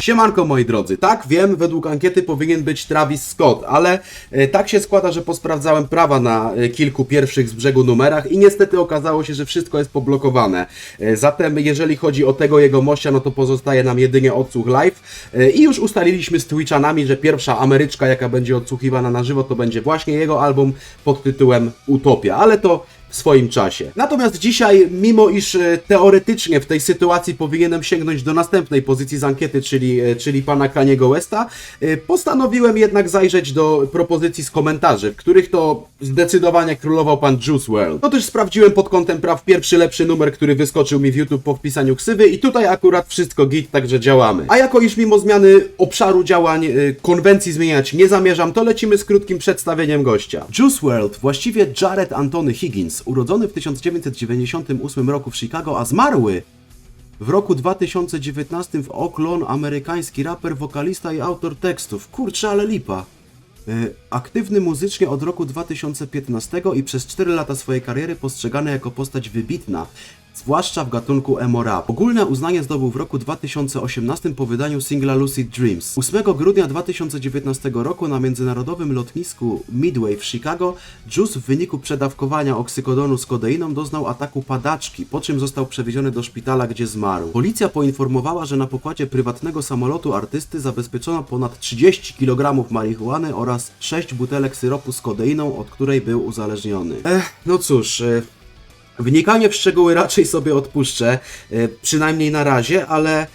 Siemanko moi drodzy, tak wiem, według ankiety powinien być Travis Scott, ale e, tak się składa, że posprawdzałem prawa na e, kilku pierwszych z brzegu numerach i niestety okazało się, że wszystko jest poblokowane. E, zatem jeżeli chodzi o tego jego mościa, no to pozostaje nam jedynie odsłuch live. I już ustaliliśmy z Twitchanami, że pierwsza Ameryczka, jaka będzie odsłuchiwana na żywo, to będzie właśnie jego album pod tytułem Utopia, ale to w swoim czasie. Natomiast dzisiaj, mimo iż e, teoretycznie w tej sytuacji powinienem sięgnąć do następnej pozycji z ankiety, czyli, e, czyli pana Kaniego Westa, e, postanowiłem jednak zajrzeć do propozycji z komentarzy, w których to zdecydowanie królował pan Juice WRLD. No też sprawdziłem pod kątem praw pierwszy lepszy numer, który wyskoczył mi w YouTube po wpisaniu ksywy i tutaj akurat wszystko git, także działamy. A jako iż mimo zmiany obszaru działań konwencji zmieniać nie zamierzam, to lecimy z krótkim przedstawieniem gościa. Juice WRLD, właściwie Jared Antony Higgins, urodzony w 1998 roku w Chicago, a zmarły w roku 2019 w Oaklawn, amerykański raper, wokalista i autor tekstów. Kurczę, ale lipa. E, Aktywny muzycznie od roku 2015 i przez 4 lata swojej kariery postrzegany jako postać wybitna, zwłaszcza w gatunku emo rap. Ogólne uznanie zdobył w roku 2018 po wydaniu singla Lucid Dreams. 8 grudnia 2019 roku na międzynarodowym lotnisku Midway w Chicago Juice w wyniku przedawkowania oksykodonu z kodeiną doznał ataku padaczki, po czym został przewieziony do szpitala, gdzie zmarł. Policja poinformowała, że na pokładzie prywatnego samolotu artysty zabezpieczono ponad 30 kg marihuany oraz 6 butelek syropu z kodeiną, od której był uzależniony. Ech, no cóż... Wnikanie w szczegóły raczej sobie odpuszczę, e, przynajmniej na razie, ale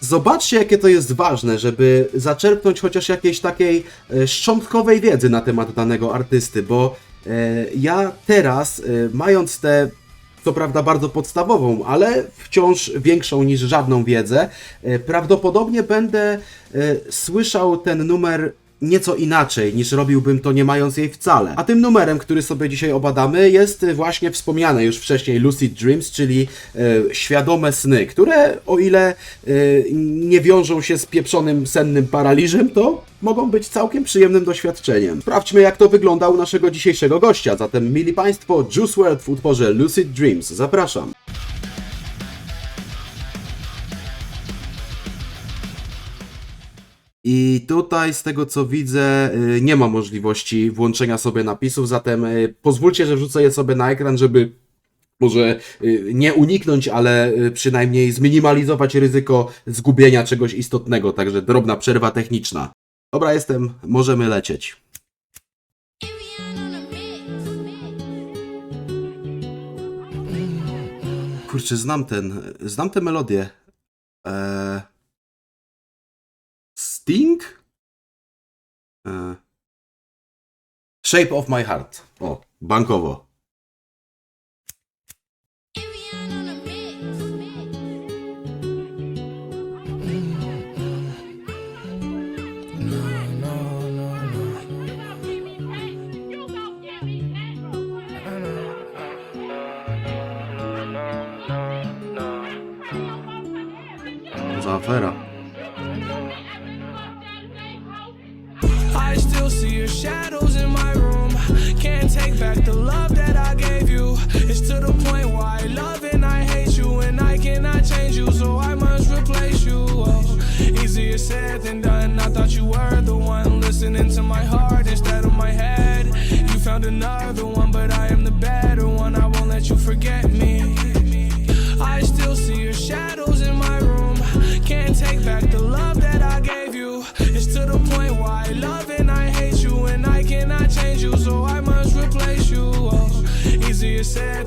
zobaczcie, jakie to jest ważne, żeby zaczerpnąć chociaż jakiejś takiej e, szczątkowej wiedzy na temat danego artysty, bo e, ja teraz, mając tę co prawda bardzo podstawową, ale wciąż większą niż żadną wiedzę, prawdopodobnie będę słyszał ten numer nieco inaczej niż robiłbym to nie mając jej wcale. A tym numerem, który sobie dzisiaj obadamy jest właśnie wspomniane już wcześniej Lucid Dreams, czyli e, świadome sny, które o ile e, nie wiążą się z pieprzonym sennym paraliżem, to mogą być całkiem przyjemnym doświadczeniem. Sprawdźmy jak to wygląda u naszego dzisiejszego gościa. Zatem mili Państwo, Juice WRLD w utworze Lucid Dreams. Zapraszam. I tutaj z tego co widzę y, nie ma możliwości włączenia sobie napisów, zatem y, pozwólcie, że wrzucę je sobie na ekran, żeby może y, nie uniknąć, ale przynajmniej zminimalizować ryzyko zgubienia czegoś istotnego, także drobna przerwa techniczna. Dobra, jestem, możemy lecieć. Kurczę, znam ten, znam tę melodię. Eee... Sting? E. Shape of my heart. O, bankowo. Za afera. To the point why I love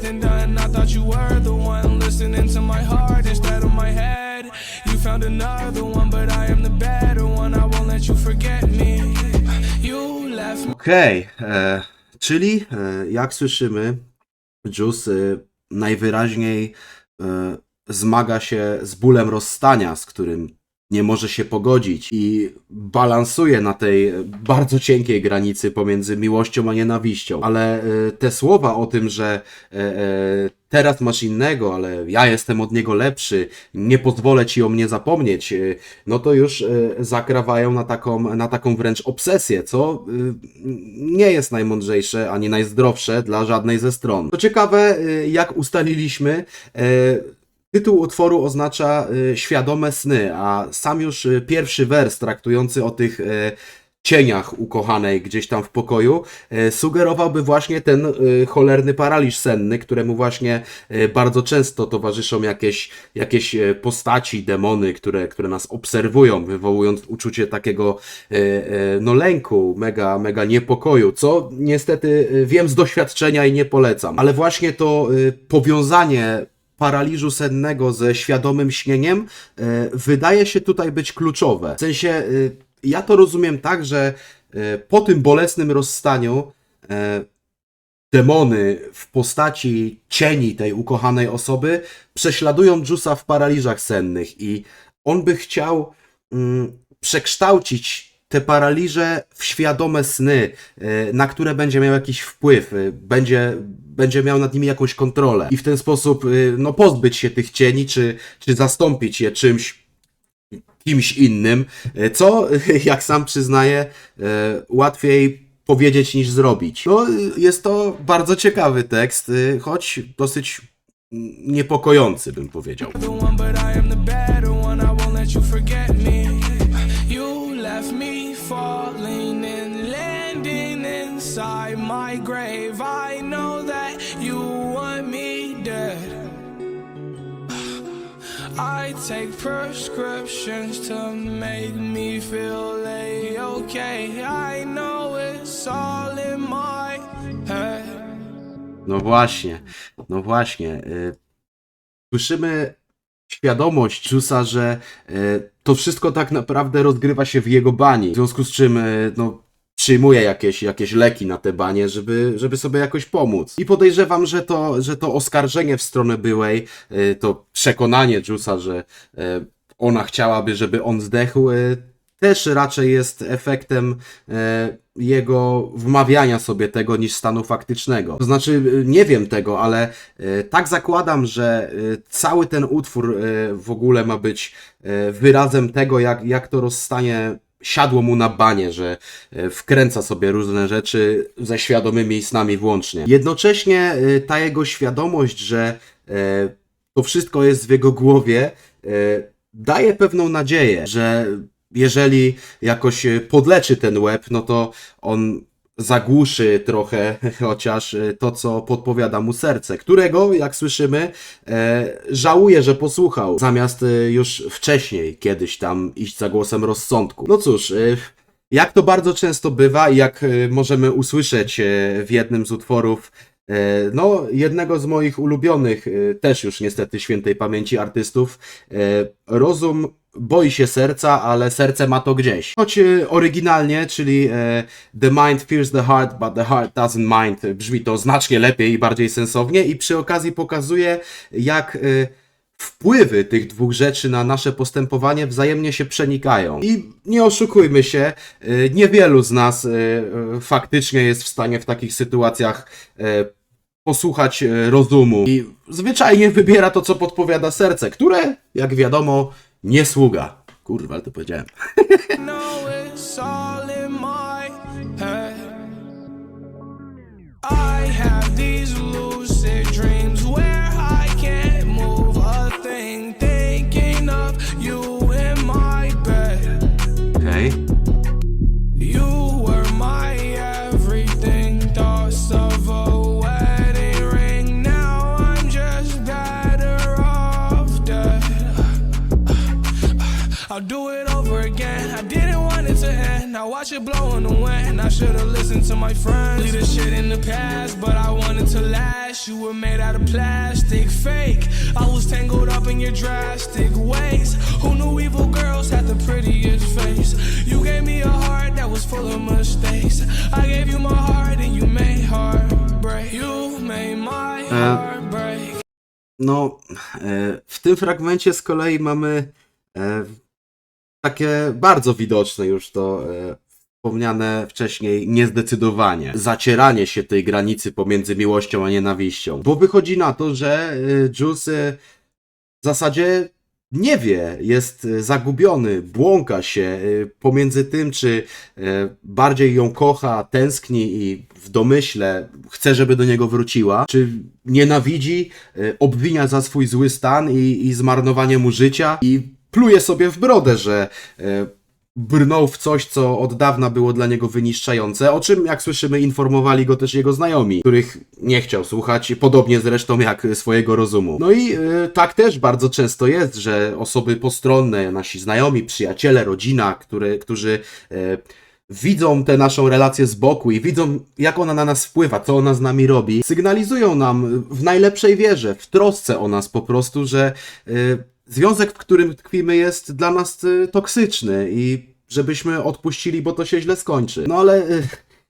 than done. I thought you were the one listening to my heart instead of my head. You found another one, but I am the better one. I won't let you forget me. You left me. E, czyli e, jak słyszymy, Juice e, najwyraźniej zmaga się z bólem rozstania, z którym nie może się pogodzić i balansuje na tej bardzo cienkiej granicy pomiędzy miłością a nienawiścią. Ale e, te słowa o tym, że e, e, teraz masz innego, ale ja jestem od niego lepszy, nie pozwolę ci o mnie zapomnieć, no to już zakrawają na taką, na taką wręcz obsesję, co nie jest najmądrzejsze ani najzdrowsze dla żadnej ze stron. To ciekawe, jak ustaliliśmy, Tytuł utworu oznacza y, świadome sny, a sam już y, pierwszy wers traktujący o tych y, cieniach ukochanej gdzieś tam w pokoju sugerowałby właśnie ten cholerny paraliż senny, któremu właśnie bardzo często towarzyszą jakieś, jakieś postaci, demony, które, które nas obserwują, wywołując uczucie takiego no lęku, mega, mega niepokoju, co niestety wiem z doświadczenia i nie polecam. Ale właśnie to powiązanie paraliżu sennego ze świadomym śnieniem e, wydaje się tutaj być kluczowe. W sensie, e, ja to rozumiem tak, że e, po tym bolesnym rozstaniu demony w postaci cieni tej ukochanej osoby prześladują Jusa w paraliżach sennych i on by chciał mm, przekształcić te paraliże w świadome sny, e, na które będzie miał jakiś wpływ, e, będzie, będzie miał nad nimi jakąś kontrolę i w ten sposób e, no, pozbyć się tych cieni, czy, czy zastąpić je czymś, kimś innym, co, jak sam przyznaje, e, łatwiej powiedzieć niż zrobić. No, jest to bardzo ciekawy tekst, choć dosyć niepokojący, bym powiedział. My grave. I know that you want me dead. I take prescriptions to make me feel a okay. I know it's all in my head. No właśnie, no właśnie. y, Słyszymy świadomość Jusa, że y, to wszystko tak naprawdę rozgrywa się w jego bani. W związku z czym y, no, przyjmuje jakieś, jakieś leki na te banie, żeby, żeby sobie jakoś pomóc. I podejrzewam, że to, że to oskarżenie w stronę byłej, y, to przekonanie Jusa, że y, ona chciałaby, żeby on zdechł, y, też raczej jest efektem jego wmawiania sobie tego niż stanu faktycznego. To znaczy, nie wiem tego, ale tak zakładam, że cały ten utwór w ogóle ma być wyrazem tego, jak, jak to rozstanie siadło mu na banie, że e, wkręca sobie różne rzeczy ze świadomymi snami włącznie. Jednocześnie e, ta jego świadomość, że e, to wszystko jest w jego głowie, daje pewną nadzieję, że jeżeli jakoś podleczy ten łeb, no to on zagłuszy trochę chociaż e, to, co podpowiada mu serce, którego, jak słyszymy, e, żałuje, że posłuchał, zamiast e, już wcześniej kiedyś tam iść za głosem rozsądku. No cóż, e, jak to bardzo często bywa i jak e, możemy usłyszeć e, w jednym z utworów e, no, jednego z moich ulubionych, e, też już niestety świętej pamięci artystów, rozum boi się serca, ale serce ma to gdzieś. Choć e, oryginalnie, czyli e, The mind fears the heart, but the heart doesn't mind, e, brzmi to znacznie lepiej i bardziej sensownie i przy okazji pokazuje, jak wpływy tych dwóch rzeczy na nasze postępowanie wzajemnie się przenikają. I nie oszukujmy się, niewielu z nas faktycznie jest w stanie w takich sytuacjach posłuchać rozumu i zwyczajnie wybiera to, co podpowiada serce, które, jak wiadomo, nie sługa. Kurwa, to powiedziałem. I have these I'll do it over again. I didn't want it to end. Now watch it blow in the wind. I should've listened to my friends. Leave this shit in the past, but I wanted to last. You were made out of plastic, fake. I was tangled up in your drastic ways. Who knew evil girls had the prettiest face? You gave me a heart that was full of mistakes. I gave you my heart and you made heart break. You made my heart break. No, w tym fragmencie z kolei mamy takie bardzo widoczne już to e, wspomniane wcześniej niezdecydowanie. Zacieranie się tej granicy pomiędzy miłością a nienawiścią. Bo wychodzi na to, że e, Jules e, w zasadzie nie wie, jest zagubiony, błąka się pomiędzy tym, czy bardziej ją kocha, tęskni i w domyśle chce, żeby do niego wróciła, czy nienawidzi, obwinia za swój zły stan i, i zmarnowanie mu życia i pluje sobie w brodę, że e, brnął w coś, co od dawna było dla niego wyniszczające, o czym, jak słyszymy, informowali go też jego znajomi, których nie chciał słuchać, podobnie zresztą jak swojego rozumu. No i e, tak też bardzo często jest, że osoby postronne, nasi znajomi, przyjaciele, rodzina, które, którzy e, widzą tę naszą relację z boku i widzą, jak ona na nas wpływa, co ona z nami robi, sygnalizują nam w najlepszej wierze, w trosce o nas po prostu, że związek, w którym tkwimy, jest dla nas e, toksyczny i żebyśmy odpuścili, bo to się źle skończy. No ale e,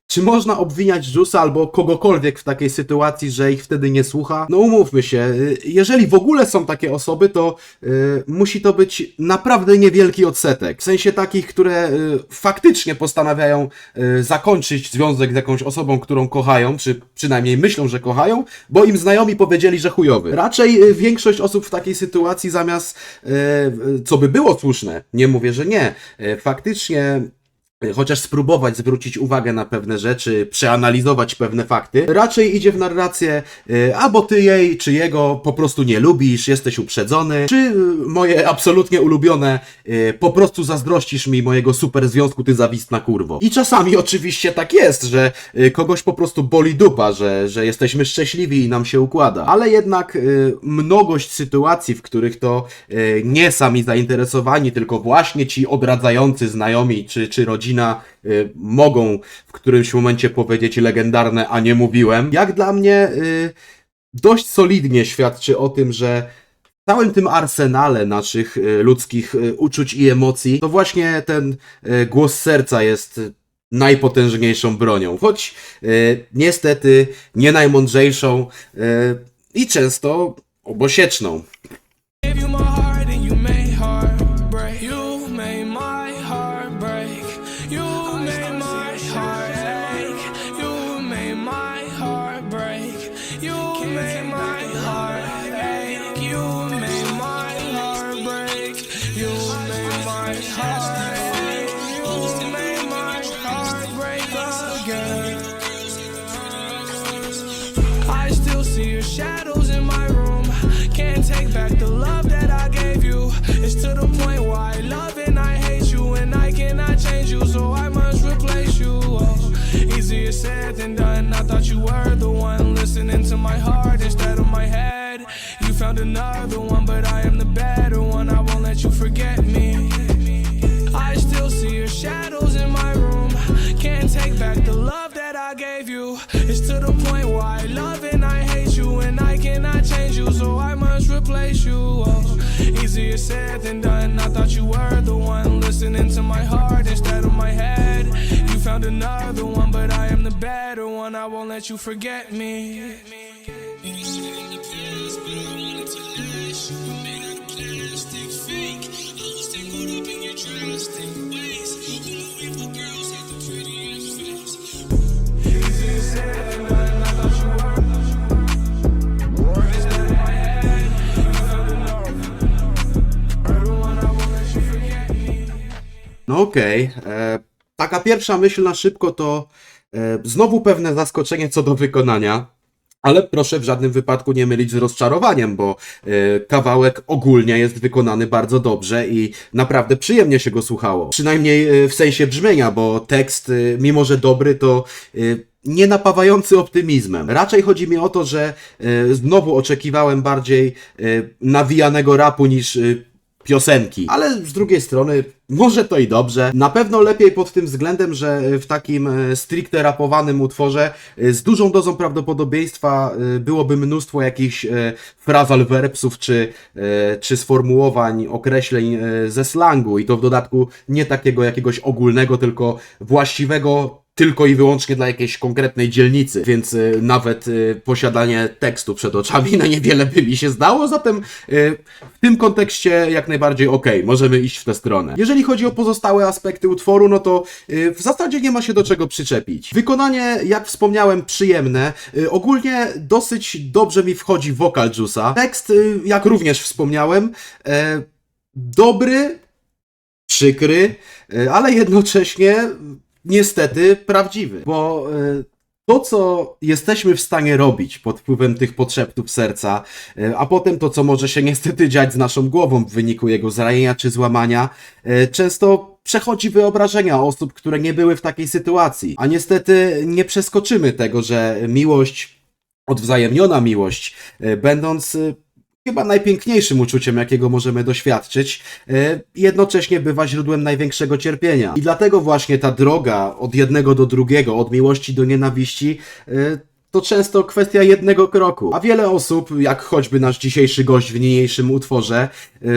czy można obwiniać Jusa albo kogokolwiek w takiej sytuacji, że ich wtedy nie słucha? No umówmy się, y, jeżeli w ogóle są takie osoby, to y, musi to być naprawdę niewielki odsetek. W sensie takich, które y, faktycznie postanawiają zakończyć związek z jakąś osobą, którą kochają, czy przynajmniej myślą, że kochają, bo im znajomi powiedzieli, że chujowy. Raczej większość osób w takiej sytuacji zamiast, co by było słuszne, nie mówię, że nie, faktycznie chociaż spróbować zwrócić uwagę na pewne rzeczy, przeanalizować pewne fakty, raczej idzie w narrację, y, albo ty jej czy jego po prostu nie lubisz, jesteś uprzedzony, czy y, moje absolutnie ulubione, y, po prostu zazdrościsz mi mojego super związku, ty zawistna kurwo. I czasami oczywiście tak jest, że y, kogoś po prostu boli dupa, że, że jesteśmy szczęśliwi i nam się układa. Ale jednak y, mnogość sytuacji, w których to y, nie sami zainteresowani, tylko właśnie ci odradzający znajomi czy, czy rodzina y, mogą w którymś momencie powiedzieć legendarne, a nie mówiłem. Jak dla mnie y, dość solidnie świadczy o tym, że całym tym arsenale naszych y, ludzkich uczuć i emocji, to właśnie ten głos serca jest najpotężniejszą bronią. Choć niestety nie najmądrzejszą i często obosieczną. My. You made my heart break. You made my heart ache. You made my heart break again. I still see your shadows in my room. Can't take back the love that I gave you. It's to the point where I love and I hate you, and I cannot change you, so I must replace you. Oh, easier said than done. I thought you were the one listening to my heart found another one, but I am the better one. I won't let you forget me. I still see your shadows in my room. Can't take back the love that I gave you. It's to the point where I love and I hate you, and I cannot change you, so I must replace you. Oh, easier said than done. I thought you were the one listening to my heart instead of my head. You found another one, but I am the better one. I won't let you forget me. Okej. e, Taka pierwsza myśl na szybko to e, znowu pewne zaskoczenie co do wykonania. Ale proszę w żadnym wypadku nie mylić z rozczarowaniem, bo e, kawałek ogólnie jest wykonany bardzo dobrze i naprawdę przyjemnie się go słuchało. Przynajmniej e, w sensie brzmienia, bo tekst, e, mimo że dobry, to e, nie napawający optymizmem. Raczej chodzi mi o to, że e, znowu oczekiwałem bardziej e, nawijanego rapu niż e, piosenki. Ale z drugiej strony, może to i dobrze. Na pewno lepiej pod tym względem, że w takim e, stricte rapowanym utworze e, z dużą dozą prawdopodobieństwa e, byłoby mnóstwo jakichś e, frazal verbsów czy, e, czy sformułowań, określeń e, ze slangu i to w dodatku nie takiego jakiegoś ogólnego, tylko właściwego tylko i wyłącznie dla jakiejś konkretnej dzielnicy, więc y, nawet y, posiadanie tekstu przed oczami na niewiele by mi się zdało, zatem y, w tym kontekście jak najbardziej okej, możemy iść w tę stronę. Jeżeli chodzi o pozostałe aspekty utworu, no to w zasadzie nie ma się do czego przyczepić. Wykonanie, jak wspomniałem, przyjemne, ogólnie dosyć dobrze mi wchodzi wokal Juice'a. Tekst, jak również wspomniałem, e, dobry, przykry, e, ale jednocześnie niestety prawdziwy, bo e, to, co jesteśmy w stanie robić pod wpływem tych podszeptów serca, e, a potem to, co może się niestety dziać z naszą głową w wyniku jego zranienia czy złamania, e, często przechodzi wyobrażenia osób, które nie były w takiej sytuacji. A niestety nie przeskoczymy tego, że miłość, odwzajemniona miłość, będąc chyba najpiękniejszym uczuciem, jakiego możemy doświadczyć, e, jednocześnie bywa źródłem największego cierpienia. I dlatego właśnie ta droga od jednego do drugiego, od miłości do nienawiści, e, to często kwestia jednego kroku. A wiele osób, jak choćby nasz dzisiejszy gość w niniejszym utworze, e,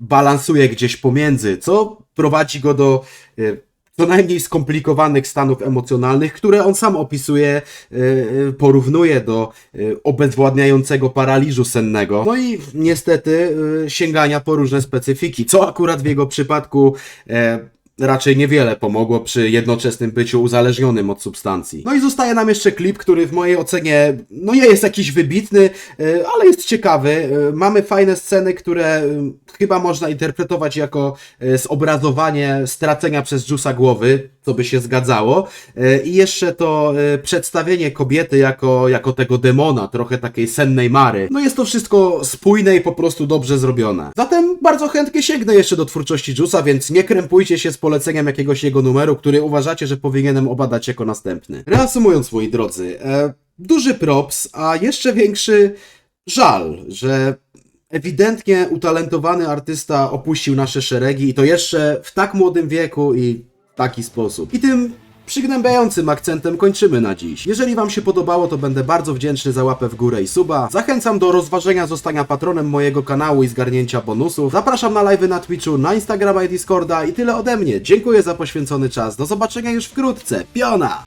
balansuje gdzieś pomiędzy, co prowadzi go do co najmniej skomplikowanych stanów emocjonalnych, które on sam opisuje, e, e, porównuje do e, obezwładniającego paraliżu sennego. No i niestety sięgania po różne specyfiki, co akurat w jego przypadku raczej niewiele pomogło przy jednoczesnym byciu uzależnionym od substancji. No i zostaje nam jeszcze klip, który w mojej ocenie no nie jest jakiś wybitny, e, ale jest ciekawy. E, Mamy fajne sceny, które e, chyba można interpretować jako zobrazowanie stracenia przez Jusa głowy, co by się zgadzało. E, I jeszcze to e, przedstawienie kobiety jako, jako tego demona, trochę takiej sennej Mary. No jest to wszystko spójne i po prostu dobrze zrobione. Zatem bardzo chętnie sięgnę jeszcze do twórczości Jusa, więc nie krępujcie się z poleceniem jakiegoś jego numeru, który uważacie, że powinienem obadać jako następny. Reasumując, moi drodzy, e, duży props, a jeszcze większy żal, że ewidentnie utalentowany artysta opuścił nasze szeregi i to jeszcze w tak młodym wieku i taki sposób. I tym przygnębiającym akcentem kończymy na dziś. Jeżeli Wam się podobało, to będę bardzo wdzięczny za łapę w górę i suba. Zachęcam do rozważenia zostania patronem mojego kanału i zgarnięcia bonusów. Zapraszam na live'y na Twitchu, na Instagrama i Discorda i tyle ode mnie. Dziękuję za poświęcony czas. Do zobaczenia już wkrótce. Piona!